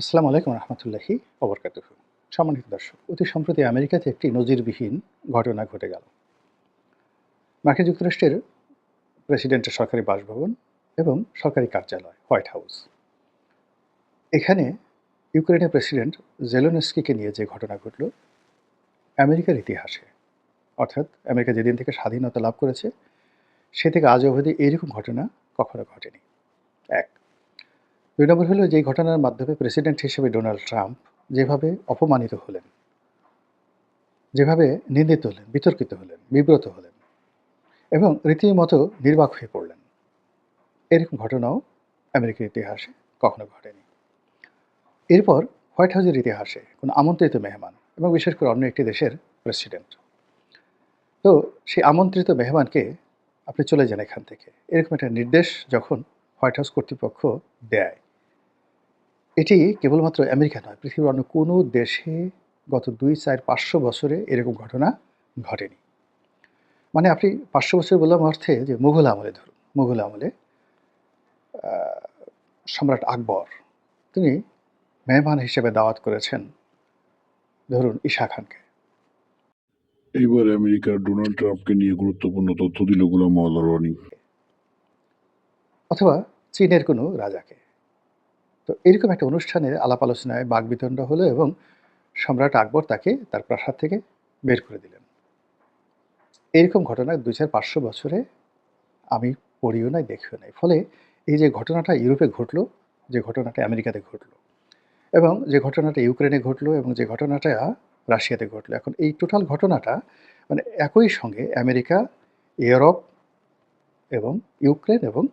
আসসালামু আলাইকুম রহমতুল্লাহি অবরকাতুহ সম্মানিত দর্শক, অতি সম্প্রতি আমেরিকাতে একটি নজিরবিহীন ঘটনা ঘটে গেল। মার্কিন যুক্তরাষ্ট্রের প্রেসিডেন্টের সরকারি বাসভবন এবং সরকারি কার্যালয়, হোয়াইট হাউস। এখানে ইউক্রেনের প্রেসিডেন্ট জেলোনেস্কিকে নিয়ে যে ঘটনা ঘটল, আমেরিকার ইতিহাসে, অর্থাৎ আমেরিকা যেদিন থেকে স্বাধীনতা লাভ করেছে, সে থেকে আজ অবধি এইরকম ঘটনা কখনো ঘটেনি। এক দুই নম্বর হলো যে ঘটনার মাধ্যমে প্রেসিডেন্ট হিসেবে ডোনাল্ড ট্রাম্প যেভাবে অপমানিত হলেন, যেভাবে নিন্দিত হলেন, বিতর্কিত হলেন, বিব্রত হলেন এবং রীতিমতো নির্বাক হয়ে পড়লেন। এরকম ঘটনাও আমেরিকার ইতিহাসে কখনো ঘটেনি। এরপর হোয়াইট হাউসের ইতিহাসে কোনো আমন্ত্রিত মেহমান এবং বিশেষ করে অন্য একটি দেশের প্রেসিডেন্ট। তো সেই আমন্ত্রিত মেহমানকে আপনি চলে যান এখান থেকে। এরকম একটা নির্দেশ যখন হোয়াইট হাউস কর্তৃপক্ষ দেয় এটি কেবলমাত্র আমেরিকা নয় পৃথিবীর অন্য কোনো দেশে গত দুই চার পাঁচশো বছরে এরকম ঘটনা ঘটেনি। মানে আপনি পাঁচশো বছর বললাম অর্থে যে মুঘল আমলে ধরুন মুঘল আমলে সম্রাট আকবর তিনি মেহমান হিসেবে দাওয়াত করেছেন ধরুন ঈশা খানকে। এইবার আমেরিকার ডোনাল্ড ট্রাম্পকে নিয়ে গুরুত্বপূর্ণ তথ্য দিল গোলাম অথবা চীনের কোনো রাজাকে। তো এরকম একটা অনুষ্ঠানে আলাপ আলোচনায় বাগবিতণ্ড হলো এবং সম্রাট আকবর তাকে তার প্রাসাদ থেকে বের করে দিলেন। এরকম ঘটনা দুই চার পাঁচশো বছরে আমি পড়িও নাই, দেখিও নাই। ফলে এই যে ঘটনাটা ইউরোপে ঘটলো, যে ঘটনাটা আমেরিকাতে ঘটলো এবং যে ঘটনাটা ইউক্রেনে ঘটলো এবং যে ঘটনাটা রাশিয়াতে ঘটলো, এখন এই টোটাল ঘটনাটা মানে একই সঙ্গে আমেরিকা, ইউরোপ এবং ইউক্রেন এবং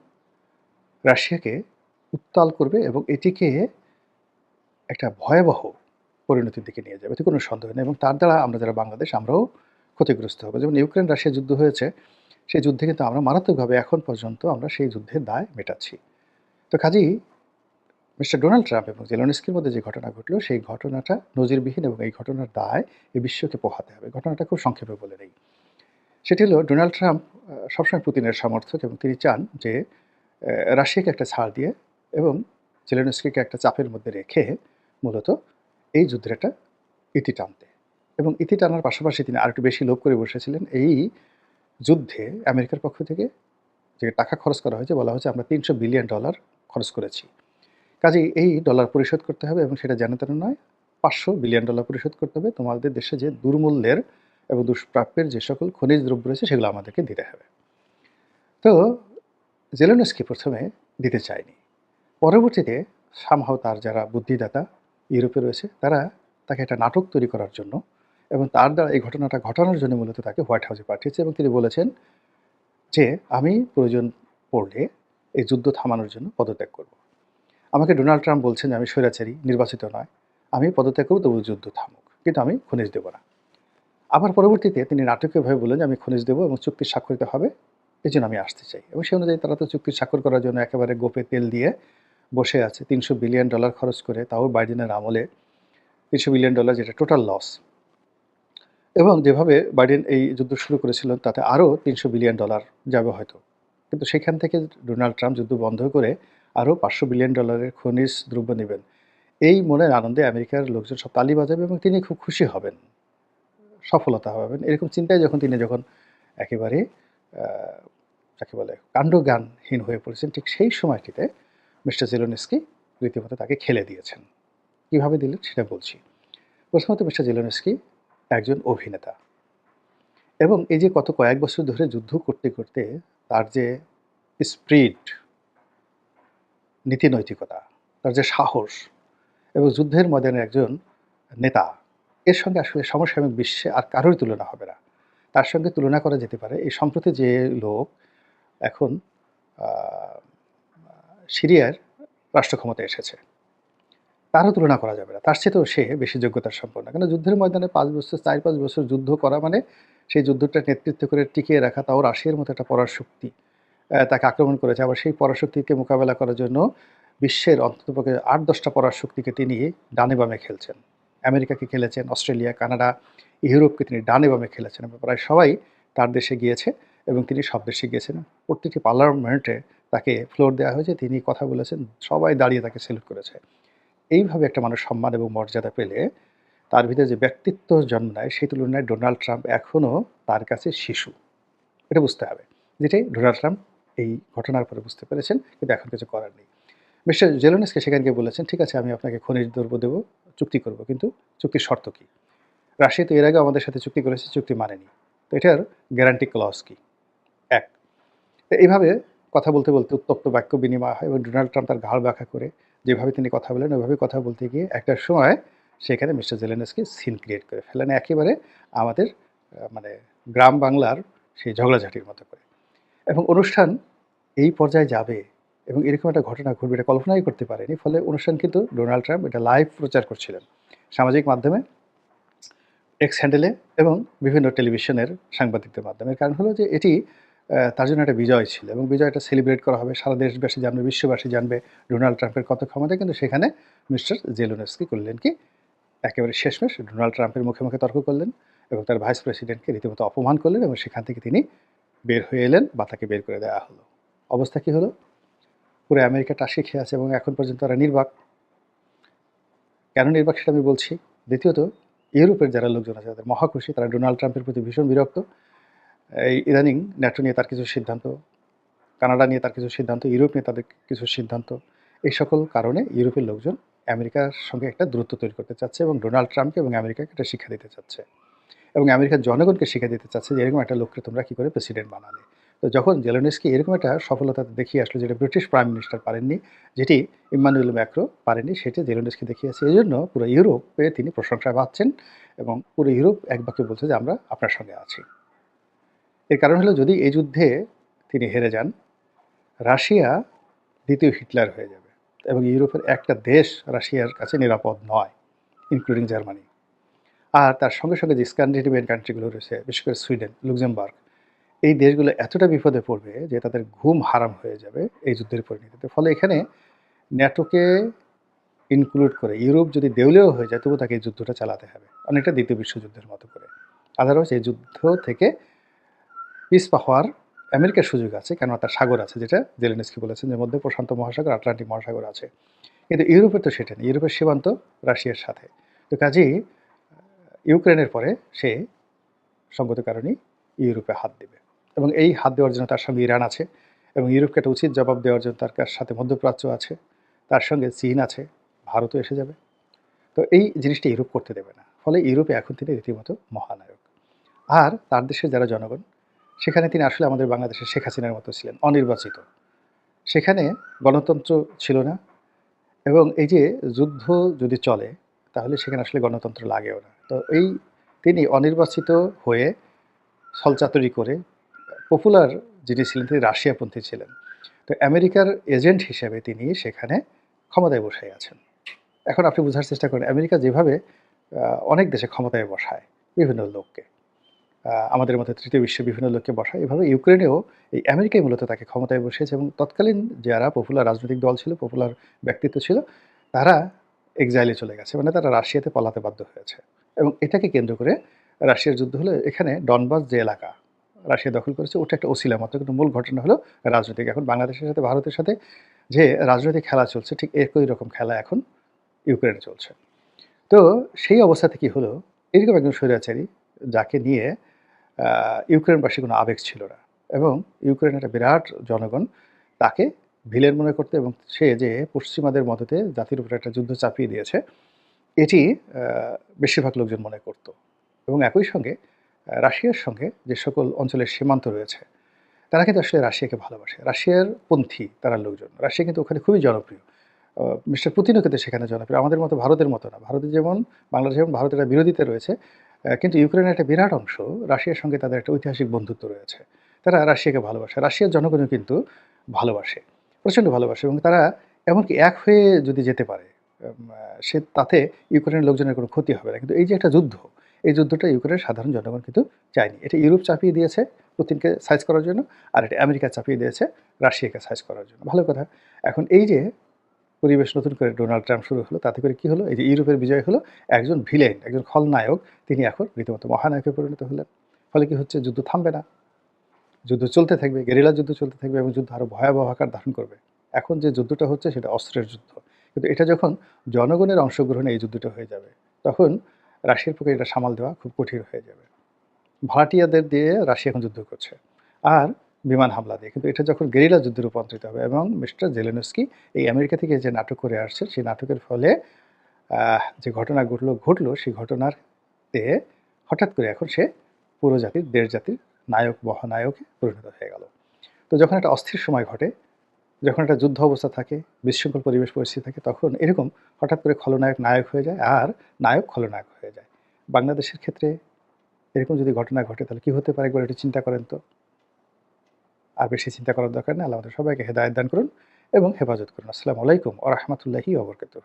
রাশিয়াকে উত্তাল করবে এবং এটিকে একটা ভয়াবহ পরিণতির দিকে নিয়ে যাবে। এতে কোনো সন্দেহ নেই এবং তার দ্বারা আমরা যারা বাংলাদেশ, আমরাও ক্ষতিগ্রস্ত হব। যেমন ইউক্রেন রাশিয়া যুদ্ধ হয়েছে, সেই যুদ্ধে কিন্তু আমরা মারাত্মকভাবে এখন পর্যন্ত আমরা সেই যুদ্ধের দায় মেটাচ্ছি। তো কাজেই মিস্টার ডোনাল্ড ট্রাম্প এবং জেলনস্কির মধ্যে যে ঘটনা ঘটলো, সেই ঘটনাটা নজিরবিহীন এবং এই ঘটনার দায় এই বিশ্বকে পোহাতে হবে। ঘটনাটা খুব সংক্ষেপে বলে নেই। সেটি হলো, ডোনাল্ড ট্রাম্প সবসময় পুতিনের সমর্থক এবং তিনি চান যে রাশিয়াকে একটা ছাড় দিয়ে এবং জেলেনস্কিকে একটা চাপের মধ্যে রেখে মূলত এই যুদ্ধের একটা ইতি টানতে। এবং ইতি টানার পাশাপাশি তিনি আরেকটু বেশি লোভ করে বসেছিলেন এই যুদ্ধে আমেরিকার পক্ষ থেকে যে টাকা খরচ করা হয়েছে বলা হয়েছে, আমরা তিনশো বিলিয়ন ডলার খরচ করেছি। কাজেই এই ডলার পরিশোধ করতে হবে এবং সেটা জানা তেন নয়, পাঁচশো বিলিয়ন ডলার পরিশোধ করতে হবে। তোমাদের দেশে যে দুর্মূল্যের এবং দুষ্প্রাপ্যের যে সকল খনিজ দ্রব্য রয়েছে, সেগুলো আমাদেরকে দিতে হবে। তো জেলেনস্কি প্রথমে দিতে চায়নি। পরবর্তীতে সামহাও তার যারা বুদ্ধিদাতা ইউরোপে রয়েছে, তারা তাকে একটা নাটক তৈরি করার জন্য এবং তার দ্বারা এই ঘটনাটা ঘটানোর জন্য মূলত তাকে হোয়াইট হাউসে পাঠিয়েছে এবং তিনি বলেছেন যে, আমি প্রয়োজন পড়লে এই যুদ্ধ থামানোর জন্য পদত্যাগ করব। আমাকে ডোনাল্ড ট্রাম্প বলছেন যে, আমি স্বৈরাচারী, নির্বাচিত নয়। আমি পদত্যাগ করব, তবু যুদ্ধ থামুক। কিন্তু আমি খনিজ দেবো না। আবার পরবর্তীতে তিনি নাটকীয়ভাবে বললেন যে, আমি খনিজ দেবো এবং চুক্তি স্বাক্ষরিত হবে এই জন্য আমি আসতে চাই। এবং সেই অনুযায়ী তারা তো চুক্তি স্বাক্ষর করার জন্য একেবারে গোপে তেল দিয়ে বসে আছে, তিনশো বিলিয়ন ডলার খরচ করে তাও বাইডেনের আমলে তিনশো বিলিয়ন ডলার যেটা টোটাল লস এবং যেভাবে বাইডেন এই যুদ্ধ শুরু করেছিলেন তাতে আরও তিনশো বিলিয়ন ডলার যাবে হয়তো। কিন্তু সেখান থেকে ডোনাল্ড ট্রাম্প যুদ্ধ বন্ধ করে আরও পাঁচশো বিলিয়ন ডলারের খনিজ দ্রব্য নেবেন। এই মনের আনন্দে আমেরিকার লোকজন সব তালি বাজাবে এবং তিনি খুব খুশি হবেন, সফলতা হবেন এরকম চিন্তায় যখন তিনি যখন একেবারে যাকে বলে কাণ্ডজ্ঞানহীন হয়ে পড়েছেন, ঠিক সেই সময়টিতে মিস্টার জেলোনেস্কি রীতিমতো তাকে খেলে দিয়েছেন। কীভাবে দিলেন সেটা বলছি। প্রথমত মিস্টার জেলোনেস্কি একজন অভিনেতা। এবং এই যে কত কয়েক বছর ধরে যুদ্ধ করতে করতে তার যে স্প্রিট নীতি নৈতিকতা, তার যে সাহস এবং যুদ্ধের ময়দানের একজন নেতা, এর সঙ্গে আসলে সমসাময়িক বিশ্বে আর কারোর তুলনা হবে না। তার সঙ্গে তুলনা করা যেতে পারে এই সম্প্রতি যে লোক এখন সিরিয়ার রাষ্ট্র ক্ষমতায় এসেছে। তারও তুলনা করা যাবে না। তার চেয়েও সে বেশি যোগ্যতার সম্পন্ন। কেন? যুদ্ধের ময়দানে পাঁচ বছর, চার পাঁচ বছর যুদ্ধ করা মানে সেই যুদ্ধটা নেতৃত্ব করে টিকিয়ে রাখা তাও রাশিয়ার মতো একটা পরাশক্তি তাকে আক্রমণ করেছে। আবার সেই পরাশক্তিকে মোকাবেলা করার জন্য বিশ্বের অন্ততপক্ষে আট, দশটা পরাশক্তিকে তিনি ডানে বামে খেলছেন। আমেরিকাকে খেলেছেন, অস্ট্রেলিয়া, কানাডা, ইউরোপকে তিনি ডানে বামে খেলেছেন। প্রায় সবাই তার দেশে গিয়েছে। এবং তিনি সব দেশে গিয়েছেন প্রত্যেকটি পার্লামেন্টে তাকে ফ্লোর দেওয়া হয়েছে। তিনি কথা বলেছেন, সবাই দাঁড়িয়ে তাকে সেলুট করেছে। এইভাবে একটা মানুষ সম্মান এবং মর্যাদা পেলে তার ভিতরে যে ব্যক্তিত্ব জন্ম নেয়, সেই তুলনায় ডোনাল্ড ট্রাম্প এখনও তার কাছে শিশু। এটা বুঝতে হবে যেটাই ডোনাল্ড ট্রাম্প এই ঘটনার পরে বুঝতে পেরেছেন, কিন্তু এখন কিছু করার নেই। মিস্টার জেলোনেসকে সেখানে গিয়ে বলেছেন, ঠিক আছে, আমি আপনাকে খনিজ দ্রব্য দেবো, চুক্তি করব, কিন্তু চুক্তির শর্ত কী? রাশিয়া তো এর আগে আমাদের সাথে চুক্তি করেছে, চুক্তি মানেনি। তো এটার গ্যারান্টি ক্লজ কি? তো এইভাবে কথা বলতে বলতে উত্তপ্ত বাক্য বিনিময় হয় এবং ডোনাল্ড ট্রাম্প তার ঘাড় ব্যাখ্যা করে যেভাবে তিনি কথা বলেন, ওইভাবে কথা বলতে গিয়ে একটা সময় সেখানে মিস্টার জেলেনসকে সিন ক্রিয়েট করে ফেলেন, একেবারে আমাদের মানে গ্রাম বাংলার সেই ঝগড়াঝাটির মতো করে। এবং অনুষ্ঠান এই পর্যায়ে যাবে এবং এরকম একটা ঘটনা ঘটবে, এটা কল্পনাই করতে পারেনি, ফলে অনুষ্ঠান কিন্তু ডোনাল্ড ট্রাম্প এটা লাইভ প্রচার করছিলেন সামাজিক মাধ্যমে এক্স হ্যান্ডেলে এবং বিভিন্ন টেলিভিশনের সাংবাদিকদের মাধ্যমে। কারণ হলো যে এটি তার জন্য একটা বিজয় ছিল এবং বিজয়টা সেলিব্রেট করা হবে। সারা দেশবাসী জানবে, বিশ্ববাসী জানবে ডোনাল্ড ট্রাম্পের কত ক্ষমতা। কিন্তু সেখানে মিস্টার জেলুনেস্কি করলেন কি? একেবারে শেষমেশ ডোনাল্ড ট্রাম্পের মুখে মুখে তর্ক করলেন এবং তার ভাইস প্রেসিডেন্টকে রীতিমতো অপমান করলেন এবং সেখান থেকে তিনি বের হয়ে এলেন বা তাকে বের করে দেওয়া হলো। অবস্থা কি হলো? পুরো আমেরিকা টাসি খেয়ে আছে এবং এখন পর্যন্ত তারা নির্বাক। কেন নির্বাক সেটা আমি বলছি? দ্বিতীয়ত, ইউরোপের যারা লোকজন আছে, তাদের মহাখুশি, তারা ডোনাল্ড ট্রাম্পের প্রতি ভীষণ বিরক্ত। এই ইদানিং ন্যাটো নিয়ে তার কিছু সিদ্ধান্ত, কানাডা নিয়ে তার কিছু সিদ্ধান্ত, ইউরোপ নিয়ে তাদের কিছু সিদ্ধান্ত, এই সকল কারণে ইউরোপের লোকজন আমেরিকার সঙ্গে একটা দূরত্ব তৈরি করতে চাচ্ছে এবং ডোনাল্ড ট্রাম্পকে এবং আমেরিকাকে একটা শিক্ষা দিতে চাচ্ছে। এবং আমেরিকার জনগণকে শিক্ষা দিতে চাচ্ছে যে এরকম একটা লোককে তোমরা কী করে প্রেসিডেন্ট বানালে। তো যখন জেলোনেস্কি এরকম একটা সফলতা দেখিয়ে আসলো যেটা ব্রিটিশ প্রাইম মিনিস্টার পারেননি, যেটি ইম্মানুয়েল ম্যাক্রো পারেননি, সেটি জেলোনেস্কি দেখিয়েছে এই জন্য পুরো ইউরোপে তিনি প্রশংসা পাচ্ছেন এবং পুরো ইউরোপ এক বাক্যে বলছে যে আমরা আপনার সঙ্গে আছি। এর কারণ হলো যদি এই যুদ্ধে তিনি হেরে যান, রাশিয়া দ্বিতীয় হিটলার হয়ে যাবে এবং ইউরোপের একটা দেশ রাশিয়ার কাছে নিরাপদ নয় ইনক্লুডিং জার্মানি। আর তার সঙ্গে সঙ্গে যে স্ক্যান্ডিনেভিয়ান কান্ট্রিগুলো রয়েছে, বিশেষ করে সুইডেন, লুক্সেমবার্গ, এই দেশগুলো এতটা বিপদে পড়বে যে তাদের ঘুম হারাম হয়ে যাবে এই যুদ্ধের পরিণতিতে। ফলে এখানে ন্যাটোকে ইনক্লুড করে, ইউরোপ যদি দেউলেও হয়ে যায় তবু তাকে এই যুদ্ধটা চালাতে হবে। অনেকটা দ্বিতীয় বিশ্বযুদ্ধের মতো করে। আদারওয়াইজ এই যুদ্ধ থেকে পিসপা হওয়ার আমেরিকার সুযোগ আছে, কেননা তার সাগর আছে, যেটা জেলেনস্কি বলেছেন যে মধ্যে প্রশান্ত মহাসাগর, আটলান্টিক মহাসাগর আছে। কিন্তু ইউরোপের তো সেটা নেই, ইউরোপের সীমান্ত রাশিয়ার সাথে। তো কাজেই ইউক্রেনের পরে সে সঙ্গত কারণেই ইউরোপে হাত দেবে। এবং এই হাত দেওয়ার জন্য তার সঙ্গে ইরান আছে, এবং ইউরোপকে একটা উচিত জবাব দেওয়ার জন্য তার সাথে মধ্যপ্রাচ্য আছে, তার সঙ্গে চীন আছে, ভারতও এসে যাবে। তো এই জিনিসটা ইউরোপ করতে দেবে না, ফলে ইউরোপে এখন তিনি রীতিমতো মহানায়ক। আর তার দেশের যারা জনগণ সেখানে তিনি আসলে আমাদের বাংলাদেশের শেখ হাসিনার মতো ছিলেন, অনির্বাচিত। সেখানে গণতন্ত্র ছিল না এবং এই যে যুদ্ধ যদি চলে, তাহলে সেখানে আসলে গণতন্ত্র লাগেও না। তো এই তিনি অনির্বাচিত হয়ে ছলচাতুরি করে পপুলার যিনি ছিলেন, তিনি রাশিয়াপন্থী ছিলেন। তো আমেরিকার এজেন্ট হিসেবে তিনি সেখানে ক্ষমতায় বসে আছেন। এখন আপনি বোঝার চেষ্টা করেন, আমেরিকা যেভাবে অনেক দেশে ক্ষমতায় বসায় বিভিন্ন লোককে। আমাদের মধ্যে তৃতীয় বিশ্বের বিভিন্ন লোককে বসায়। এভাবে ইউক্রেনেও এই আমেরিকাই মূলত তাকে ক্ষমতায় বসিয়েছে এবং তৎকালীন যারা পপুলার রাজনৈতিক দল ছিল পপুলার ব্যক্তিত্ব ছিল, তারা এক্সাইলে চলে গেছে। মানে তারা রাশিয়াতে পালাতে বাধ্য হয়েছে। এবং এটাকে কেন্দ্র করে রাশিয়ার যুদ্ধ হলো এখানে ডনবাস যে এলাকা, রাশিয়া দখল করেছে, ওটা একটা ওসিলা মাত্র। কিন্তু মূল ঘটনা হলো রাজনৈতিক। এখন বাংলাদেশের সাথে, ভারতের সাথে যে রাজনৈতিক খেলা চলছে, ঠিক একই রকম খেলা এখন ইউক্রেনে চলছে। তো সেই অবস্থাতে কি হলো? এরকম একজন স্বৈরাচারী, যাকে নিয়ে ইউক্রেনবাসী কোনো আবেগ ছিল না। এবং ইউক্রেনের একটা বিরাট জনগণ তাকে ভিলেন মনে করতে এবং সে যে পশ্চিমাদের মদতে জাতির উপরে একটা যুদ্ধ চাপিয়ে দিয়েছে, এটি বেশিরভাগ লোকজন মনে করত। এবং একই সঙ্গে রাশিয়ার সঙ্গে যে সকল অঞ্চলের সীমান্ত রয়েছে, তারা কিন্তু আসলে রাশিয়াকে ভালোবাসে। রাশিয়ার পন্থী তারা লোকজন। রাশিয়া কিন্তু ওখানে খুবই জনপ্রিয়। মিস্টার পুতিনও কিন্তু সেখানে জনপ্রিয়। আমাদের মতো ভারতের মতো না। ভারতে যেমন, বাংলাদেশ যেমন ভারতের বিরোধিতা রয়েছে কিন্তু ইউক্রেনের একটা বিরাট অংশ রাশিয়ার সঙ্গে তাদের একটা ঐতিহাসিক বন্ধুত্ব রয়েছে। তারা রাশিয়াকে ভালোবাসে। রাশিয়ার জনগণও কিন্তু ভালোবাসে, প্রচণ্ড ভালোবাসে এবং তারা এমনকি এক হয়ে যদি যেতে পারে সে তাতে ইউক্রেনের লোকজনের কোনো ক্ষতি হবে না। কিন্তু এই যে একটা যুদ্ধ, এই যুদ্ধটা ইউক্রেনের সাধারণ জনগণ কিন্তু চায়নি। এটা ইউরোপ চাপিয়ে দিয়েছে পুতিনকে সাইজ করার জন্য, আর এটা আমেরিকা চাপিয়ে দিয়েছে রাশিয়াকে সাইজ করার জন্য। ভালো কথা। এখন এই যে পরিবেশ নতুন করে ডোনাল্ড ট্রাম্প শুরু হলো, তাতে করে কি হলো? এই যে ইউরোপের বিজয় হলো, একজন ভিলেন, একজন খলনায়ক, তিনি এখন রীতিমতো মহানায়কে পরিণত হলেন। ফলে কি হচ্ছে? যুদ্ধ থামবে না। যুদ্ধ চলতে থাকবে, গেরিলা যুদ্ধ চলতে থাকবে এবং যুদ্ধ আরও ভয়াবহ আকার ধারণ করবে। এখন যে যুদ্ধটা হচ্ছে, সেটা অস্ত্রের যুদ্ধ। কিন্তু এটা যখন জনগণের অংশগ্রহণে এই যুদ্ধটা হয়ে যাবে, তখন রাশিয়ার পক্ষে এটা সামাল দেওয়া খুব কঠিন হয়ে যাবে। ভাড়াটিয়াদের দিয়ে রাশিয়া এখন যুদ্ধ করছে। আর বিমান হামলা দিয়ে। কিন্তু এটা যখন গেরিলা যুদ্ধে রূপান্তরিত হবে এবং মিস্টার জেলেনস্কি এই আমেরিকা থেকে যে নাটক করে আসছে সেই নাটকের ফলে যে ঘটনা ঘটলো ঘটলো, সেই ঘটনার তে হঠাৎ করে এখন সে পুরো জাতির দেড় জাতির নায়ক, মহানায়কে পরিণত হয়ে গেল। তো যখন একটা অস্থির সময় ঘটে, যখন একটা যুদ্ধ অবস্থা থাকে, বিশৃঙ্খল পরিবেশ পরিস্থিতি থাকে, তখন এরকম হঠাৎ করে খলনায়ক, নায়ক হয়ে যায় আর নায়ক, খলনায়ক হয়ে যায়। বাংলাদেশের ক্ষেত্রে এরকম যদি ঘটনা ঘটে, তাহলে কী হতে পারে একবার একটু চিন্তা করেন তো? আর বেশি চিন্তা করার দরকার নেই। আল্লাহ আমাদের সবাইকে হেদায়ত দান করুন এবং হেফাজত করুন। আসসালামু আলাইকুম ও রহমতুল্লাহি ওবরকাতুহ